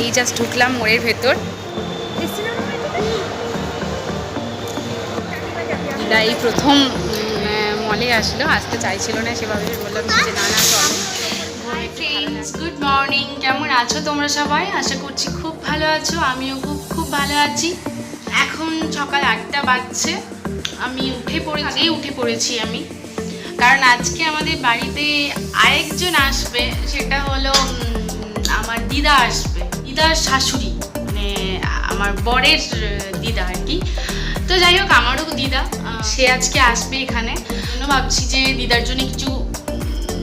এই জাস্ট ঢুকলাম মোড়ের ভেতর। এই প্রথম মলে আসলো। আসতে চাইছিল না, সেভাবে বললাম যে না না গুড মর্নিং কেমন আছো তোমরা সবাই? আশা করছি খুব ভালো আছো, আমিও খুব খুব ভালো আছি। এখন সকাল আটটা বাজছে। আমি উঠে পড়ে, আগেই উঠে পড়েছি আমি। কারণ আজকে আমাদের বাড়িতে আরেকজন আসবে, সেটা হলো আমার দিদা আসবে। দিদার শাশুড়ি মানে আমার বরের দিদা আর কি। তো যাই হোক, আমারও দিদা সে আজকে আসবে এখানে। জন্য ভাবছি যে দিদার জন্য কিছু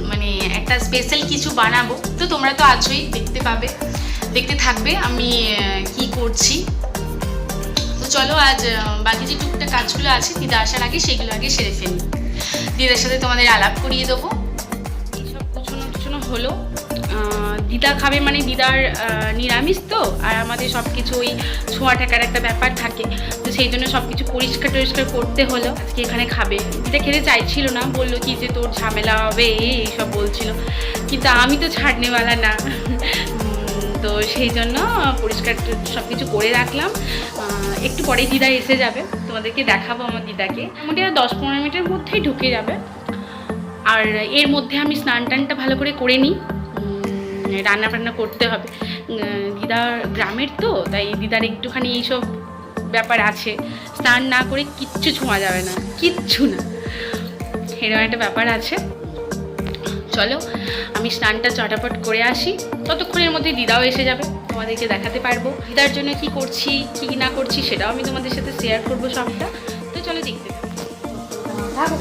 মানে একটা স্পেশাল কিছু বানাবো। তো তোমরা তো আছোই, দেখতে পাবে, দেখতে থাকবে আমি কি করছি। তো চলো আজ বাকি যে টুকটাক কাজগুলো আছে, দিদা আসার আগে সেগুলো আগে সেরে ফেলি। দিদার সাথে তোমাদের আলাপ করিয়ে দেবো। এইসব কুচনো টুচনো হলো। দিদা খাবে মানে দিদার নিরামিষ তো, আর আমাদের সব কিছু ওই ছোঁয়া ঠেকার একটা ব্যাপার থাকে। তো সেই জন্য সব কিছু পরিষ্কার টরিষ্কার করতে হলো, আজকে এখানে খাবে। দিদা খেতে চাইছিল না, বলল কি যে তোর ঝামেলা হবে, এই এইসব বলছিল। কিন্তু আমি তো ছাড়নেওয়ালা না। তো সেই জন্য পরিষ্কার সব কিছু করে রাখলাম। একটু পরেই দিদা এসে যাবে, তোমাদেরকে দেখাবো আমার দিদাকে। মোটামুটি দশ পনেরো মিনিটের মধ্যেই ঢুকে যাবে। আর এর মধ্যে আমি স্নান টানটা ভালো করে করে নিই। রান্না বান্না করতে হবে। দিদার গ্রামের তো, তাই দিদার একটুখানি এইসব ব্যাপার আছে। স্নান না করে কিচ্ছু ছোঁয়া যাবে না, কিচ্ছু না। এরকম একটা ব্যাপার আছে। চলো, আমি স্নানটা চটাপট করে আসি। ততক্ষণের মধ্যে দিদাও এসে যাবে, তোমাদেরকে দেখাতে পারব। দিদার জন্য কি করছি, কি না করছি, সেটাও আমি তোমাদের সাথে শেয়ার করব সবটা। তো চলো দেখতে থাকো।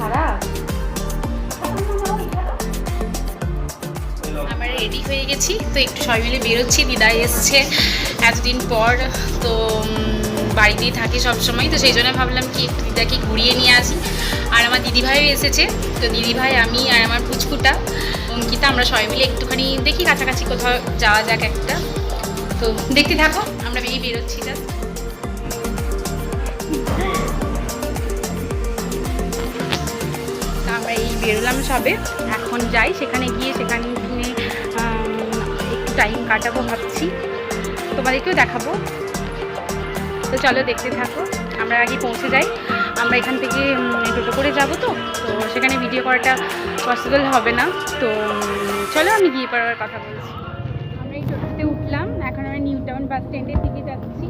খারাপ? রেডি হয়ে গেছি। তো একটু সবাই মিলে বেরোচ্ছি দিদা এসছে এতদিন পর। তো বাড়িতেই থাকে সব সময় তো সেই জন্য ভাবলাম কি একটু দিদাকে ঘুরিয়ে নিয়ে আসি। আর আমার দিদিভাইও এসেছে। তো দিদিভাই, আমি আর আমার পুচকুটা, অঙ্কিতা, আমরা সবাই মিলে একটুখানি দেখি কাছাকাছি কোথাও যাওয়া যাক একটা। তো দেখতে থাকো, আমরা বেরিয়ে বেরোচ্ছি জাস্ট আমরা এই বেরোলাম সবে। এখন যাই, সেখানে গিয়ে সেখানে টাইম কাটাবো ভাবছি। তোমাদেরকেও দেখাবো। তো চলো দেখতে থাকো, আমরা আগে পৌঁছে যাই। আমরা এখান থেকে টোটো করে যাব তো তো সেখানে ভিডিও করাটা পসিবল হবে না। তো চলো আমি গিয়ে পড়ার কথা বলছি। আমরা এই টোটোতে উঠলাম, এখন আমরা নিউ টাউন বাস স্ট্যান্ডের দিকে যাচ্ছি।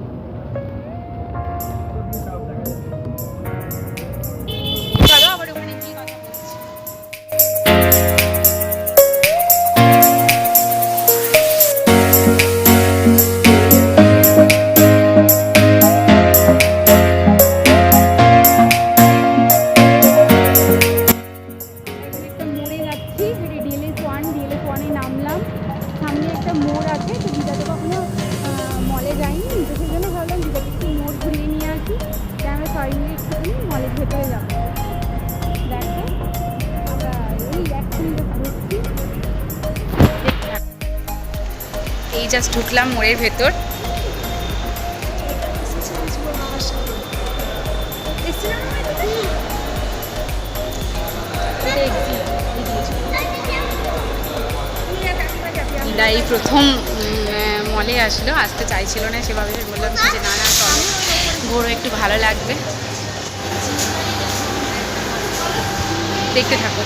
জাস্ট ঢুকলাম মোড়ের ভেতর। এই প্রথম মলে আসলো, আসতে চাইছিল না সেভাবে। বললাম যে না না, চলো। ঘোরও একটু ভালো লাগবে। দেখতে থাকো।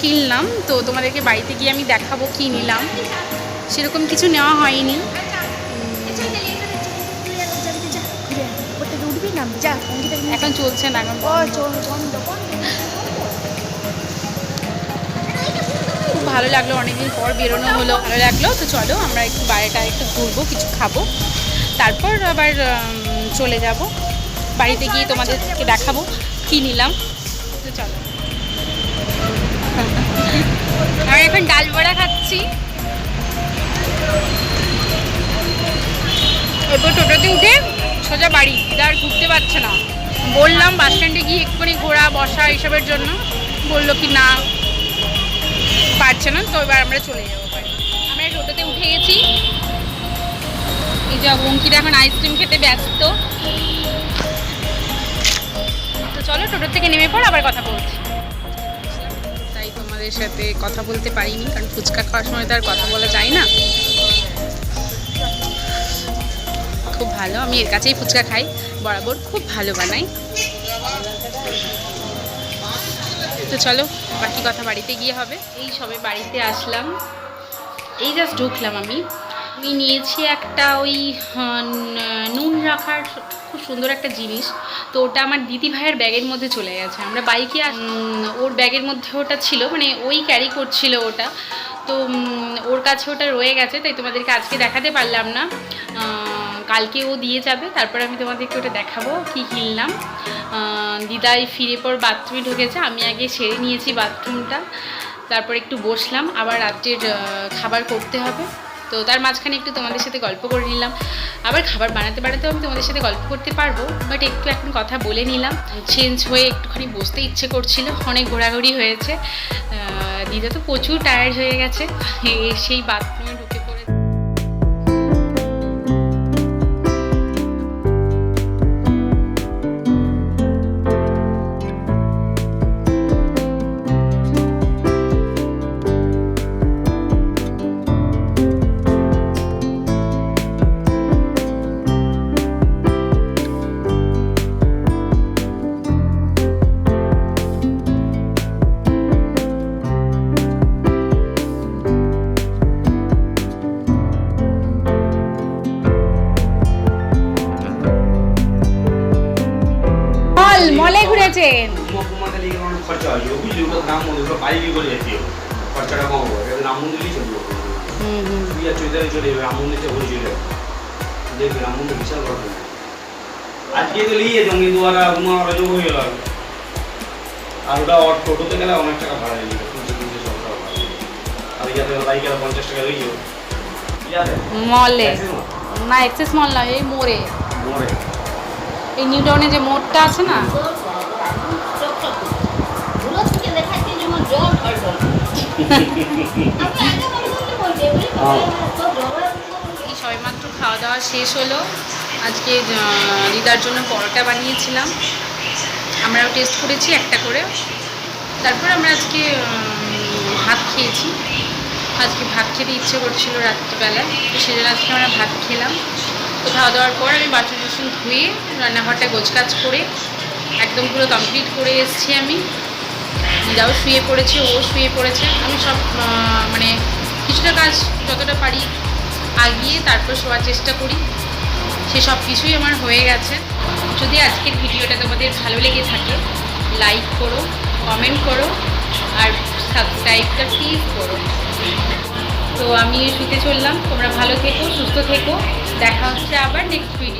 কিনলাম তো তোমাদেরকে বাড়িতে গিয়ে আমি দেখাবো কি নিলাম। সেরকম কিছু নেওয়া হয়নি। এখন চলছে না এখন খুব ভালো লাগল অনেকদিন পর বেরোনো হলো ভালো লাগল। তো চলো আমরা একটু বাইরেটা একটু ঘুরবো কিছু খাব। তারপর আবার চলে যাব। বাড়িতে গিয়ে তোমাদেরকে দেখাবো কী নিলাম। আমি এখন ডাল বড়া খাচ্ছি। এরপর টোটোতে উঠে সোজা বাড়ি আর ঘুরতে পারছে না। বললাম, বাস স্ট্যান্ডে গিয়ে এক্ষুনি ঘোরা, বসা এইসবের জন্য। বলল কি, না, পারছে না। তো এবার আমরা চলে যাব আমরা টোটোতে উঠে গেছি। এই যে অঙ্কিতা এখন আইসক্রিম খেতে ব্যস্ত। তো চলো টোটো থেকে নেমে পর আবার কথা বলছি। তোমাদের সাথে কথা বলতে পারিনি, কারণ ফুচকা খাওয়ার সময় তো আর কথা বলা যায় না। খুব ভালো, আমি এর কাছেই ফুচকা খাই, বরাবর খুব ভালো বানাই। তো চলো, বাকি কথা বাড়িতে গিয়ে হবে। এই সবে বাড়িতে আসলাম। এই জাস্ট ঢুকলাম আমি। আমি নিয়েছি একটা ওই নুন রাখার খুব সুন্দর একটা জিনিস। তো ওটা আমার দিদি ভাইয়ের ব্যাগের মধ্যে চলে গেছে। আমরা বাইকে ওর ব্যাগের মধ্যে ওটা ছিল মানে ওই ক্যারি করছিল ওটা। তো ওর কাছে ওটা রয়ে গেছে, তাই তোমাদেরকে আজকে দেখাতে পারলাম না। কালকে ও দিয়ে যাবে, তারপর আমি তোমাদেরকে ওটা দেখাবো কি কিনলাম। দিদাই ফিরে পর বাথরুমে ঢুকেছে, আমি আগে সেরে নিয়েছি বাথরুমটা। তারপর একটু বসলাম, আবার রাত্রের খাবার করতে হবে। তো তার মাঝখানে একটু তোমাদের সাথে গল্প করে নিলাম। আবার খাবার বানাতে বানাতেও আমি তোমাদের সাথে গল্প করতে পারব বাট একটু এখন কথা বলে নিলাম। চেঞ্জ হয়ে একটুখানি বসতে ইচ্ছে করছিল, অনেক ঘোরাঘুরি হয়েছে। দিদা তো প্রচুর টায়ার্ড হয়ে গেছে। সেই বাথরুমে ঢুকে হবে। আজকে তো নিয়ে যেতাম কিন্তু ওরা যোগ হয়ে গেল আর ওটা ওর টোটোতে গেলে অনেক টাকা ভাড়া নিয়ে যাবে তিনশো তিনশো সব টাকা ভাড়া নিয়ে যাবে। আর ইয়াতে বাইকে পঞ্চাশ টাকা মলে না এক্সেস মল না এই মোড়ে মোড়ে এই নিউ টাউনে যে মোড়টা আছে না এই সবেমাত্র খাওয়া দাওয়া শেষ হলো। আজকে দিদার জন্য পরোটা বানিয়েছিলাম। আমরাও টেস্ট করেছি একটা করে। তারপর আমরা আজকে ভাত খেয়েছি। আজকে ভাত খেতে ইচ্ছে করছিল রাত্রিবেলা। তো সেজন্য আজকে আমরা ভাত খেলাম। তো খাওয়া দাওয়ার পর আমি বাসন টাসন ধুয়ে রান্নাঘরটা গোছকাজ করে একদম পুরো কমপ্লিট করে এসেছি আমি। যাও শুয়ে পড়েছে, ও শুয়ে পড়েছে। আমি সব মানে কিছুটা কাজ যতটা পারি আগিয়ে তারপর শোয়ার চেষ্টা করি। সে সব কিছুই আমার হয়ে গেছে। যদি আজকের ভিডিওটা তোমাদের ভালো লেগে থাকে লাইক করো কমেন্ট করো, আর সাবস্ক্রাইবটা প্লিজ করো। তো আমি শুতে চললাম। তোমরা ভালো থেকো, সুস্থ থেকো। দেখা হচ্ছে আবার নেক্সট ভিডিওতে